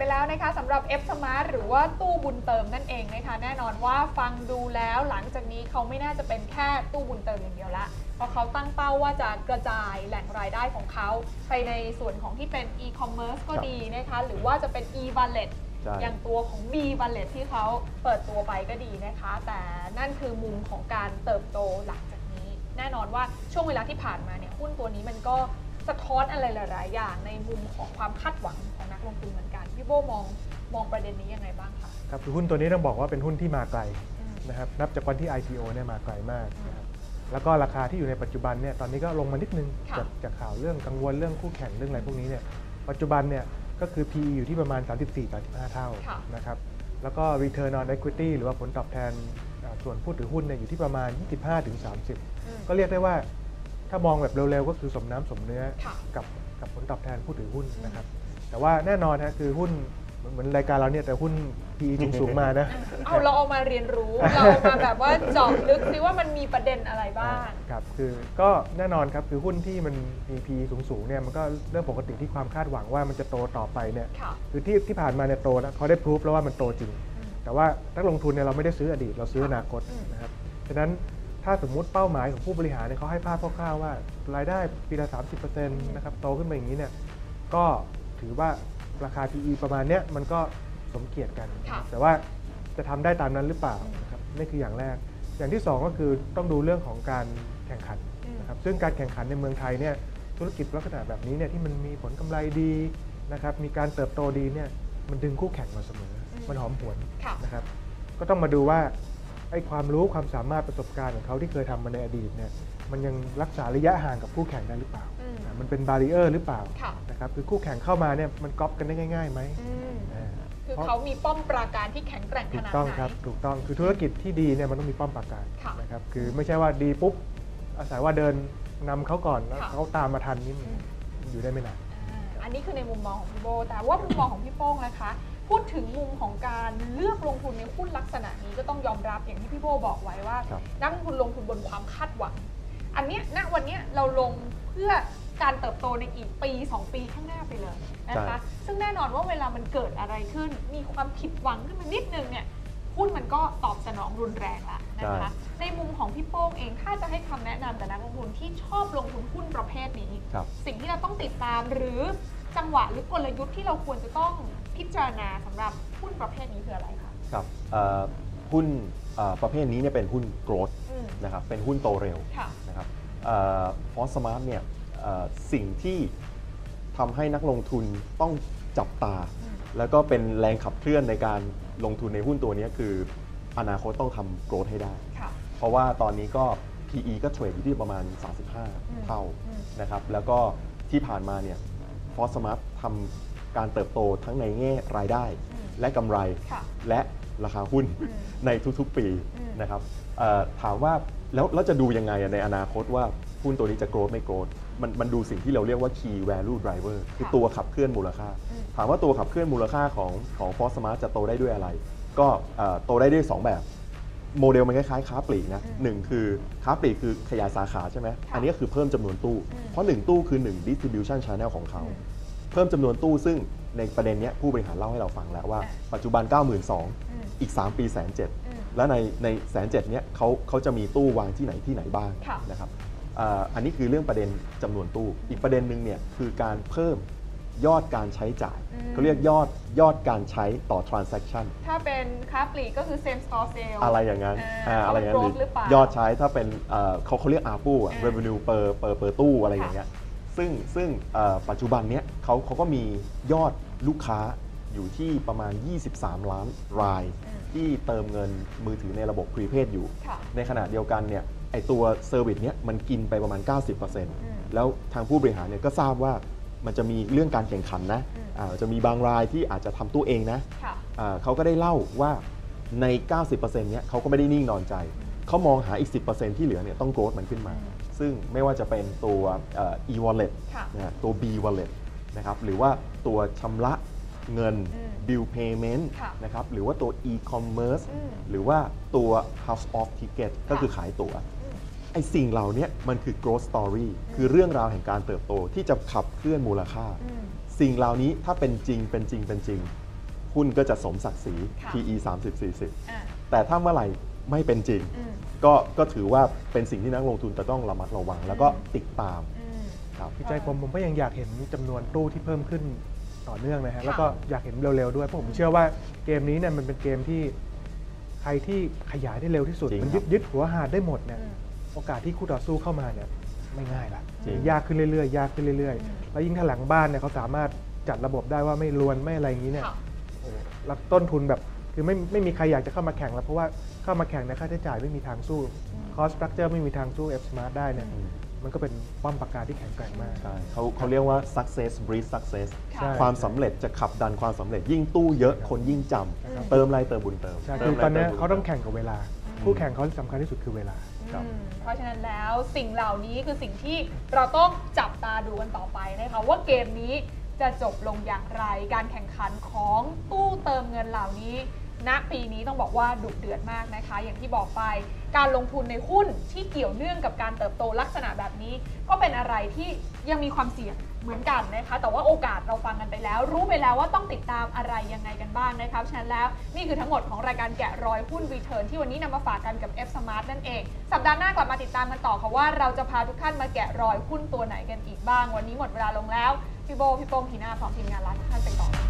ไปแล้วนะคะสำหรับ F Smart หรือว่าตู้บุญเติมนั่นเองนะคะแน่นอนว่าฟังดูแล้วหลังจากนี้เขาไม่น่าจะเป็นแค่ตู้บุญเติมอย่างเดียวละเพราะเขาตั้งเป้าว่าจะกระจายแหล่งรายได้ของเขาไปในส่วนของที่เป็น e-commerce ก็ครับดีนะคะหรือว่าจะเป็น e-wallet ใช่อย่างตัวของ B Wallet ที่เขาเปิดตัวไปก็ดีนะคะ แต่นั่นคือมุมของการเติบโตหลังจากนี้ แน่นอนว่าช่วงเวลาที่ผ่านมาเนี่ยหุ้นตัวนี้มันก็สะท้อนอะไรหลาย ๆ อย่างในมุมของความคาดหวังของนักลงทุนเหมือนกันพี่ โบมองมองประเด็นนี้ยังไงบ้างคะ ครับคือหุ้นตัวนี้ต้องบอกว่าเป็นหุ้นที่มาไกลอืมนะครับนับจากวันที่ IPO เนี่ยมาไกลมากนะครับแล้วก็ราคาที่อยู่ในปัจจุบันเนี่ยตอนนี้ก็ลงมานิดนึงค่ะจากจากข่าวเรื่องกังวลเรื่องคู่แข่งเรื่องอะไรพวกนี้เนี่ยปัจจุบันเนี่ยก็คือ PE อยู่ที่ประมาณ 34-35 เท่าค่ะนะครับแล้วก็ Return on Equity หรือว่าผลตอบแทนอ่าส่วนผู้ถือหุ้นเนี่ยอยู่ที่ประมาณ 25-30อืมก็เรียกได้ว่าถ้ามองแบบเร็วๆ ก็คือสมน้ำสมเนื้อค่ะกับกับผลตอบแทนผู้ถือหุ้นนะครับ แต่ว่าแน่นอนฮะคือหุ้นเหมือนเหมือนรายการเราเนี่ยแต่หุ้น PE สูงๆมานะ เอาเราเอามาเรียนรู้ เราเอามาแบบว่าเจาะลึกซิว่ามันมีประเด็นอะไรบ้าง ครับคือก็แน่นอนครับคือหุ้นที่มันมี PE สูงๆเนี่ยมันก็เรื่องปกติที่ความคาดหวังว่ามันจะโตต่อไปเนี่ยค่ะคือที่ที่ผ่านมาเนี่ยโตนะเขาได้พิสูจแล้วว่ามันโตจริงอืมแต่ว่านักลงทุนเนี่ยเราไม่ได้ซื้ออดีตเราซื้ออนาคตอืม นะครับฉะนั้นถ้าสมมุติเป้าหมายของผู้บริหารเนี่ยเขาให้ภาพคร่าวๆว่ารายได้ปีละ30%นะครับโตขึ้นมาอย่างนี้เนี่ยก็ ถือว่าราคา PE ประมาณเนี้ยมันก็สมเกียรติกัน ค่ะ แต่ว่าจะทำได้ตามนั้นหรือเปล่านะครับนี่คืออย่างแรก อย่างที่สองก็คือต้องดูเรื่องของการแข่งขันอืมนะครับซึ่งการแข่งขันในเมืองไทยเนี่ยธุรกิจลักษณะแบบนี้เนี่ยที่มันมีผลกำไรดีนะครับมีการเติบโตดีเนี่ยมันดึงคู่แข่งมาเสมออมมันหอมหวน ค่ะ นะครับก็ต้องมาดูว่าไอ้ความรู้ความสามารถประสบการณ์ของเขาที่เคยทำมาในอดีตเนี่ยมันยังรักษาระยะห่างกับคู่แข่งได้หรือเปล่าอืมอะมันเป็นบาริเออร์หรือเปล่าค่ะ นะครับคือคู่แข่งเข้ามาเนี่ยมันก๊อปกันได้ง่ายๆไหมอืมอ่า คือเพราะเขามีป้อมปราการที่แข็งแกร่งขถูกนาดต้องไหน ครับ ถูกต้อง คือธุรกิจที่ดีเนี่ยมันต้องมีป้อมปราการค่ะนะครับ คือไม่ใช่ว่าดีปุ๊บอาศัยว่าเดินนำเขาก่อนแล้วค่ะ เขาตามมาทันนี่มันอืมอยู่ได้ไม่นาน อ่าอันนี้คือในมุมมองของพี่โบ แต่ว่ามุมมองของพี่โป้งนะคะ พูดถึงมุมของการเลือกลงทุนในหุ้นลักษณะนี้ก็ต้องยอมรับอย่างที่พี่โบบอกไว้ว่า ครับ นักลงทุนลงทุนบนความคาดหวัง อันเนี้ยณวันเนี้ยเราลงเพื่อ การเติบโตในอีกปี 2 ปีข้างหน้าไปเลยนะคะซึ่งแน่นอนว่าเวลามันเกิดอะไรขึ้น มีความผิดหวังขึ้นมานิดนึงเนี่ยหุ้นมันก็ตอบสนองรุนแรงละนะคะ ในมุมของพี่โป้งเองถ้าจะให้คำแนะนำกับนักลงทุนที่ชอบลงทุนหุ้นประเภทนี้ครับสิ่งที่เราต้องติดตามหรือจังหวะหรือกลยุทธ์ที่เราควรจะต้องพิจารณาสำหรับหุ้นประเภทนี้คืออะไรคะครับเอ่อหุ้นเอ่อประเภทนี้เนี่ยเป็นหุ้น growth อืมนะครับเป็นหุ้นโตเร็วค่ะนะครับฟอสมาร์ทเนี่ยเอ่อ สิ่งที่ทำให้นักลงทุนต้องจับตาอืมแล้วก็เป็นแรงขับเคลื่อนในการลงทุนในหุ้นตัวนี้คืออนาคตต้องทำ growth ให้ได้ค่ะเพราะว่าตอนนี้ก็ PE ก็เทรดอยู่ที่ประมาณอืม35 เท่าอืมนะครับแล้วก็ที่ผ่านมาเนี่ยฟอสมาร์ททำการเติบโตทั้งในแง่รายได้อืมและกำไรค่ะและราคาหุ้นอืมในทุกๆปีอืมนะครับเอ่อถามว่าแล้วแล้วจะดูยังไงอะในอนาคตว่า หุ้นตัวนี้จะโกรธไม่โกรธมันมันดูสิ่งที่เราเรียกว่า key value driver คือตัวขับเคลื่อนมูลค่าอืมถามว่าตัวขับเคลื่อนมูลค่าของของฟอสมาร์ทจะโตได้ด้วยอะไร ก็เอ่อโตได้ด้วย 2 แบบโมเดลมันคล้ายๆค้าปลีกนะอืมหนึ่งคือค้าปลีกคือขยายสาขาใช่ไหมค่ะอันนี้ก็คือเพิ่มจำนวนตู้อืมเพราะ 1 ตู้คือ 1 distribution channel ของเขาอืมเพิ่มจำนวนตู้ซึ่งในประเด็นเนี้ยผู้บริหารเล่าให้เราฟังแล้วว่าอะปัจจุบัน 92,000อืมอีก 3 ปีแสนเจ็ดอืมแล้วในในแสนเจ็ดเนี้ยเขาเขาจะมีตู้วางที่ไหนที่ไหนบ้างค่ะนะครับ อ่าอันนี้คือเรื่องประเด็นจำนวนตู้ อีกประเด็นหนึ่งเนี่ยคือการเพิ่มยอดการใช้จ่ายอืมเขาเรียกยอดยอดการใช้ต่อ transaction ถ้าเป็นค้าปลีกก็คือ same store sale อะไรอย่างนั้นอ่าอ่าอะไรอย่างนั้น growth หรือเปล่ายอดใช้ถ้าเป็นเอ่อเขาเขาเรียก ARPU อะอ่า revenue per per per ตู้อะไรค่ะอย่างเงี้ยซึ่งซึ่งเอ่อปัจจุบันเนี้ยเขาเขาก็มียอดลูกค้าอยู่ที่ประมาณ 23 ล้านรายอืมที่เติมเงินมือถือในระบบ prepaid อยู่ค่ะในขณะเดียวกันเนี่ย ไอตัวเซอร์วิสเนี้ยมันกินไปประมาณ 90%แล้วทางผู้บริหารเนี่ยก็ทราบว่ามันจะมีเรื่องการแข่งขันนะอืมอ่าจะมีบางรายที่อาจจะทำตู้เองนะค่ะอ่าเขาก็ได้เล่าว่าใน 90%เนี้ยเขาก็ไม่ได้นิ่งนอนใจ เขามองหาอีก 10%ที่เหลือเนี่ยต้องโกรธมันขึ้นมาอืมซึ่งไม่ว่าจะเป็นตัวเอ่อ e-wallet ค่ะนะฮะตัว b wallet นะครับหรือว่าตัวชำระเงินอืม bill payment ค่ะนะครับหรือว่าตัว e-commerce อืมหรือว่าตัว house of ticket ก็คือขายตั๋วอืม ไอ้สิ่งเหล่านี้มันคือ growth story คือเรื่องราวแห่งการเติบโตที่จะขับเคลื่อนมูลค่าอืมสิ่งเหล่านี้ถ้าเป็นจริงเป็นจริงเป็นจริงหุ้นก็จะสมศักดิ์ศรีค่ะ PE 30 40อะแต่ถ้าเมื่อไหร่ไม่เป็นจริงอืมก็ก็ถือว่าเป็นสิ่งที่นักลงทุนจะต้องระมัดระวัง แล้วก็ติดตามอืมครับในใจผมผมก็ยังอยากเห็นจำนวนตู้ที่เพิ่มขึ้นต่อเนื่องนะฮะค่ะแล้วก็อยากเห็นเร็วๆด้วยเพราะผมเชื่อว่าเกมนี้เนี่ยมันเป็นเกมที่ใครที่ขยายได้เร็วที่สุดจริงมันครัยึบดยึดหัวหาดได้หมดเนี่ยอืม โอกาสที่คู่ต่อสู้เข้ามาเนี่ยไม่ง่ายละจริง ยากขึ้นเรื่อยๆ ยากขึ้นเรื่อยอืมๆแล้วยิ่งถ้าหลังบ้านเนี่ยเขาสามารถจัดระบบได้ว่าไม่รวนไม่อะไรอย่างนี้เนี่ย ค่ะ โอ้แล้วต้นทุนแบบคือไม่ไม่มีใครอยากจะเข้ามาแข่งแล้ว เพราะว่าเข้ามาแข่งในยค่าใช้จ่ายไม่มีทางสู้คอสตรัคเจอร์ไม่มีทางสู้ F Smart ได้เนี่ยอืม มันก็เป็นป้อมปราการที่แข็งแกร่งมาก ใช่เขาเขาเรียกว่า success breeds success ค่ะความสำเร็จจะขับดันความสำเร็จยิ่งตู้เยอะคนยิ่งจอืมำเติมไรเติมบุญเติมใช่ติคืมอไรตอนเนี้ยติมบุญเขาต้องแข่งกับเวลา อืม คู่แข่งเขาที่สำคัญที่สุดคือเวลาครับอืมเพราะฉะนั้นแล้วสิ่งเหล่านี้คือสิ่งที่เราต้องจับตาดูกันต่อไปนะคะว่าเกมนี้จะจบลงอย่างไร การแข่งขันของตู้เติมเงินเหล่านี้ ณปีนี้ต้องบอกว่าดุเดือดมากนะคะ อย่างที่บอกไปการลงทุนในหุ้นที่เกี่ยวเนื่องกับการเติบโตลักษณะแบบนี้ ก็เป็นอะไรที่ยังมีความเสี่ยงเหมือนกันนะคะ แต่ว่าโอกาสเราฟังกันไปแล้ว รู้ไปแล้วว่าต้องติดตามอะไรยังไงกันบ้างนะคะเพราะฉะนั้นแล้วนี่คือทั้งหมดของรายการแกะรอยหุ้นรีเทิร์นที่วันนี้นำมาฝากกันกับ F Smart นั่นเอง สัปดาห์หน้ากลับมาติดตามกันต่อค่ะว่าเราจะพาทุกท่านมาแกะรอยหุ้นตัวไหนกันอีกบ้าง วันนี้หมดเวลาลงแล้วพี่โบพี่โป้งพีน่าพร้อมทีมงานลาทุกท่านไปก่อนสวัสดีค่ะ